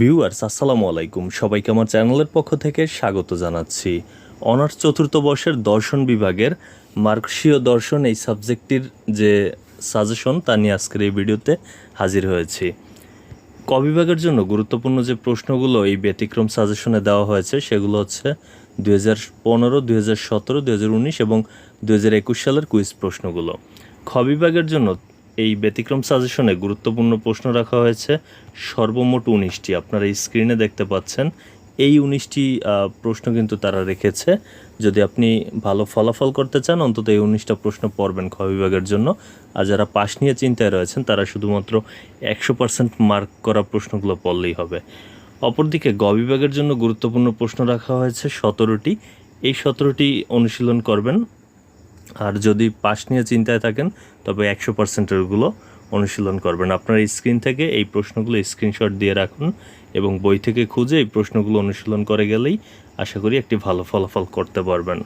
Viewers, আসসালামু আলাইকুম। সবাইকে আমার চ্যানেলের পক্ষ থেকে স্বাগত জানাচ্ছি। অনার্স চতুর্থ বর্ষের দর্শন বিভাগের মার্কসীয় দর্শন এই সাবজেক্টটির যে সাজেশন, তা নিয়ে আজকের এই ভিডিওতে হাজির হয়েছি। ক বিভাগের জন্য গুরুত্বপূর্ণ যে প্রশ্নগুলো এই ব্যতিক্রম সাজেশনে দেওয়া হয়েছে, সেগুলো হচ্ছে দুই হাজার পনেরো, দুই হাজার সতেরো দু হাজার উনিশ এবং দু হাজার একুশ সালের কুইজ প্রশ্নগুলো। খ বিভাগের জন্য এই ব্যতিক্রম সাজেশনে গুরুত্বপূর্ণ প্রশ্ন রাখা হয়েছে। সর্বমোট উনিশটি। আপনারা স্ক্রিনে দেখতে পাচ্ছেন। এই উনিশটি প্রশ্ন কিন্তু তারা রেখেছে। যদি আপনি ভালো ফলাফল করতে চান, অন্তত এই উনিশটা প্রশ্ন পড়বেন খ বিভাগের জন্য। আর যারা পাশ নিয়ে চিন্তায় রয়েছেন, তারা শুধুমাত্র একশো পার্সেন্ট মার্ক করা প্রশ্নগুলো পড়লেই হবে। অপরদিকে গ বিভাগের জন্য গুরুত্বপূর্ণ প্রশ্ন রাখা হয়েছে সতেরোটি। এই সতেরোটি অনুশীলন করবেন। আর যদি পাস নিয়ে চিন্তায় থাকেন, তবে একশো পার্সেন্টেরগুলো অনুশীলন করবেন। আপনার স্ক্রিন থেকে এই প্রশ্নগুলো স্ক্রিনশট দিয়ে রাখুন এবং বই থেকে খুঁজে এই প্রশ্নগুলো অনুশীলন করে গেলেই আশা করি একটি ভালো ফলাফল করতে পারবেন।